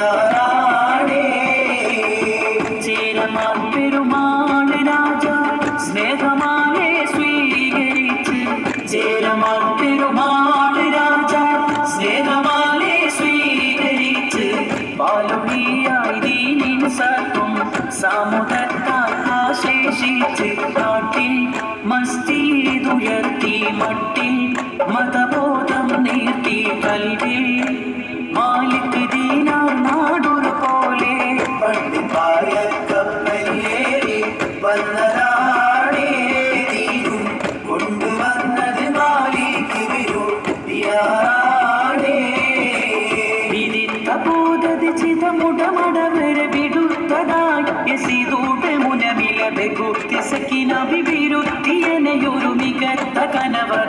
ദിയാറാണേ ചേരമാൻ പെരുമാൾ രാജ സ്നേഹമാലെ സ്വീകരിച്ച് ചേരമാൻ പെരുമാൾ രാജ സ്നേഹമാലെ സ്വീകരിച്ച് ബാലുടിയായി ദീനിൻ സത്വം സമൂഹത്താൽ ആശേഷിച്ച് നാട്ടിൽ മസ്തിതുയർത്തി മട്ടിൽ മതബോധം നീർത്തി കൽവിൽ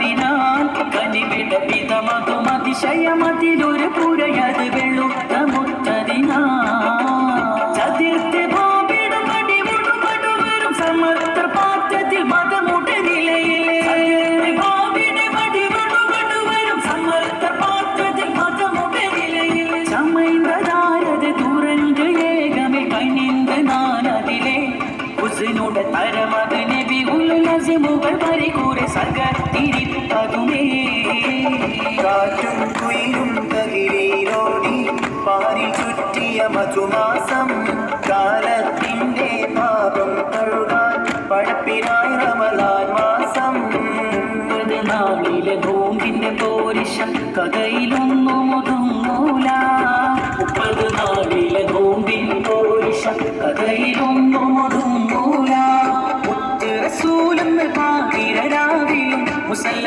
കനവതിനാൽ കനിവിട വിധമതും അതിശയമതിലൊരു പുരയത് വെള്ളുത്ത മുത്തതിനാ ചതിർത്തെ ഭാവിയുടെ പടിമുടും പടുവരും സമർത്ഥ പാത്രത്തിൽ മതമുടെ നിലയിലെ ഭാവിയുടെ പടിമുടും പടുവരും സമർത്ഥ പാത്രത്തിൽ മതമുടെ നിലയിലെ ചമൈന്ദാരത് തുറണ്ട് ഏകമേ കനിന്ത് നാനതിലെ. ഉസിനുടെ തരമത് നബി ഉലസിമുകൾ പരികൂറെ സകത്തിരിപ്പതുമേ കാറ്റും കുയിലും തകിരീരോടി പാരി ചുറ്റിയ മധുമാസം കാലത്തിന്റെ പാപം കഴുകാൻ പഴപ്പിനായി റമലാൻ മാസം. നാളിലെ നോമ്പിന്റെ പോരിശം കഥയിലൊന്നും ഒതുങ്ങൂല മുപ്പത് നാളിലെ നോമ്പിൻ പോരിശം കഥയിലൊന്നും ഒതുങ്ങൂല മുത്ത് റസൂലെന്ന് പാതിരരാവിലും മുസല്ല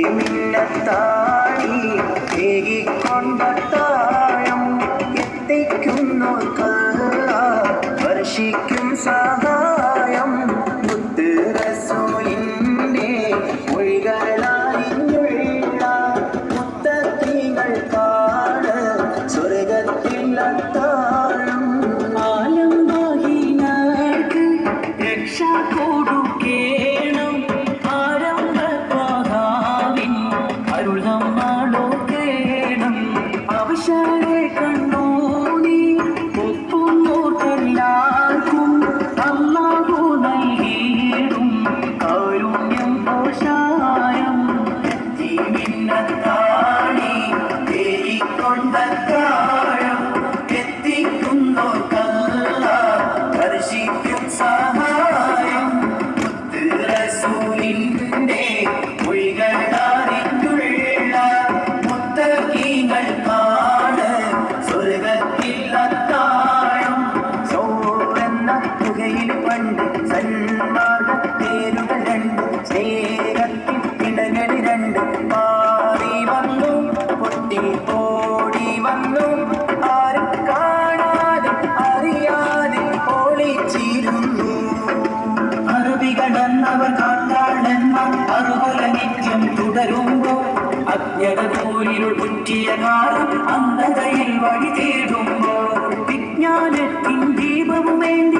എത്തി മിന്നത്തായി തേകിക്കൊണ്ടത്താഴം എത്തിക്കുന്നു വർഷിക്കും സഹായം. മുത്ത് റസൂലിന്റെ മൊഴികളായിഞ്ഞുള്ള മുത്തത്തിങ്ങൾ കാട് സ്വർഗത്തിൽ അത്താഴം. ആലംബഹീനർക്ക് രക്ഷ കൊടുക്കേണം எதன் போலிருள் புற்றிய காலம் அந்ததையில் வழி தேடும் விஞ்ஞானத்தின் தீபம் வேண்டி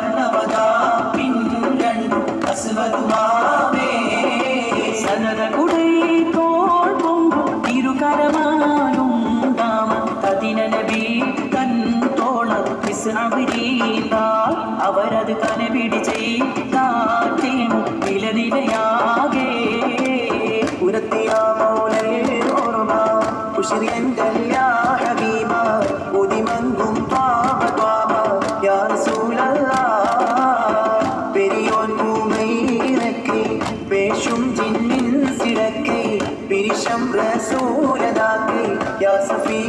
അവരീന്താൽ അവരത് കനപിടി ചെയ്തേനും നിലനിലയാകെ ഉരത്തിയ മൗലേ ഓർമ്മ ഉഷിറിയൻ കല്യാ ഹബീബ ഉദിമങ്കും ത്വാബ ത്വാബ യാ റസൂലല്ലാ പെരിയോൻ ഭൂമയിലൊക്കെ പേശും ജിന്നിൻ സിടക്കെ പിരിശം റസൂലനാക്കെ യാ സഫി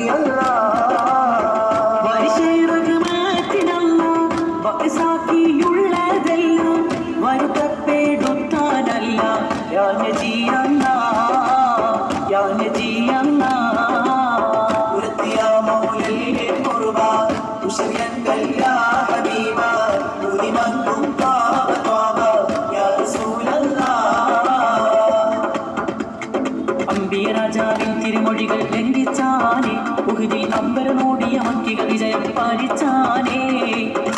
ഉഹുദിൽ അമ്പരനോടിയ മക്കികൾ വിജയം പാലിച്ചാനേ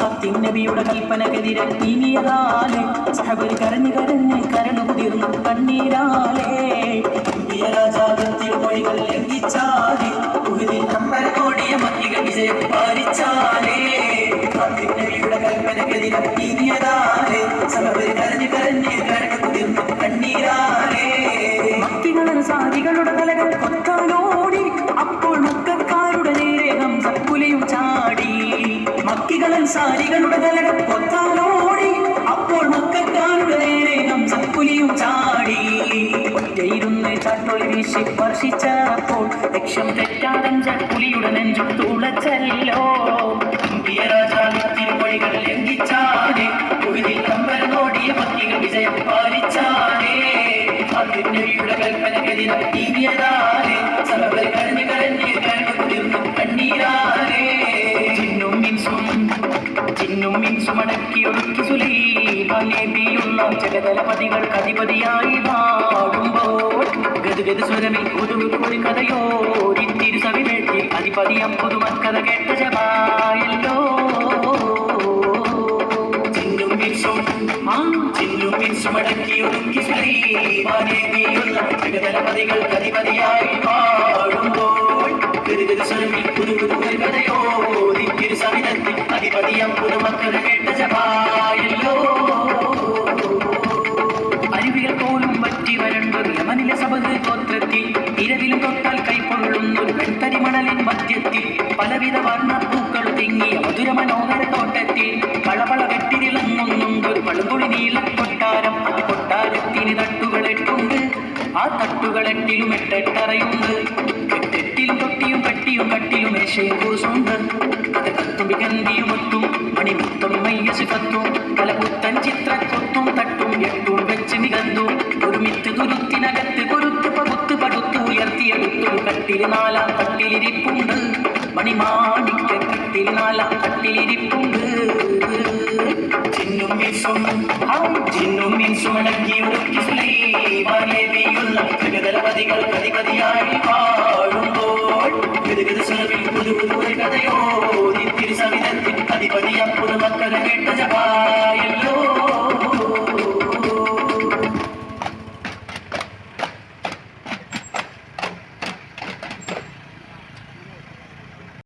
സത്യം നബിയുടെ കൽപ്പനക്കെതിരെ നീങ്ങിയതാലേ സഹബരി കരഞ്ഞു കരഞ്ഞ് കരണു കുതിർന്നു കണ്ണീരാലേ രാജാവിൻ മൊഴികൾ ലംഘിച്ചാലേ. ഉഹുദിൽ അമ്പരനോടിയ മക്കികൾ വിജയം പാലിച്ചാലേ. നബിയുടെ കൽപ്പനക്കെതിരെ നീതിയതാലേ സഹബരി കരഞ്ഞു കരഞ്ഞ് കരഞ്ഞു കുതിർന്നു കണ്ണീരാലേ. ഭക്തികളും സാധികളുടെ തലകൾ കൊത്താനോടി മക്കികളൻ സാരികളുടെ തലകൾ കൊത്താനോടി അപ്പോൾ മക്കാരുടെ നേരെ ഹംസക്കുലിയും ചാടി. ഒറ്റയിരുന്ന് ചാട്ടൊളി വീശി സ്പർശിച്ചപ്പോൾ ലക്ഷ്യം തെറ്റാതഞ്ച പുലിയുടെ നെഞ്ചു തുളച്ചല്ലോ രാജാവിൻ തിരുമൊഴികൾ ഒഴുതിൽ ഉഹുദിൽ അമ്പരനോടിയ മക്കികൾ വിജയം പാലിച്ചാടേ നബിയുടെ കൽപ്പനക്കെതിരെ നീതിയതാലേ സഭവർ കരഞ്ഞു കരഞ്ഞ് കരഞ്ഞു കുതിർന്നു മിൻസും ചിന്നും മിൻസും അടക്കി ഒടുക്കി സുലീമാനേബിയുള്ള ജഗതലപതികൾ കതിപതിയായി വാടുമ്പോൾ ഗതുഗത സ്വരമിൽ പുതുകുറി കഥയോരി തിരുസവിവേട്ടി അധിപതിയം പുതുമക്കഥ കേട്ട ജപായല്ലോ ചിന്നും മിൻസും ആ ചിന്നും മിൻസും അടക്കി ഒടുക്കി ശ്രീമാനേവിയുള്ള ജഗതലപതികൾ കതിപതിയായി പാടുമ്പോൾ ഗതിഗതി സ്വരമിൽ പുതു കഥയോ വെട്ടിരിളങ്ങുന്നുണ്ടൊരു പളുങ്കുളി നീല കൊട്ടാരം. ആ കൊട്ടാരത്തിന് തട്ടുകളെട്ടുണ്ട് ആ തട്ടുകളെട്ടിലും എട്ടെട്ടറയുണ്ട്. എട്ടെട്ടിലും തൊട്ടിയും കട്ടിയും കട്ടിലും മേശയും കൂസുണ്ട് അത് കത്തും വികന്തിയും ഒത്തും മണിമുത്തും മയ്യസ് കത്തും പല പുത്തൻ ചിത്രക്കൊത്തും തട്ടും എട്ടും വെച്ച് നികന്തും ഒരു മിത്ത് തുരുത്തിനകത്ത് കൊരുത്ത് പകുത്ത് പടുത്ത് ഉയർത്തിയെടുത്തൊരു കട്ടിൽ നാലാം കട്ടിലിരിപ്പുണ്ട്. മണിമാണിക്ക കട്ടിൽ നാലാം തട്ടിലിരിപ്പുണ്ട് ചിന്നും മിൻസും ചിന്നും മിൻസും അടക്കി ശ്രീമാലേവിയുള്ള ശ്രീമാനേവിയുള്ള കതി കതിയായി പാടുമ്പോൾ ഗതിഗതി സ്വരമിൽ പുതു പുതു കഥയോ തിരു സവിധത്തിൽ അധിപതിയം പുതുമക്കഥ കേട്ട ജപായ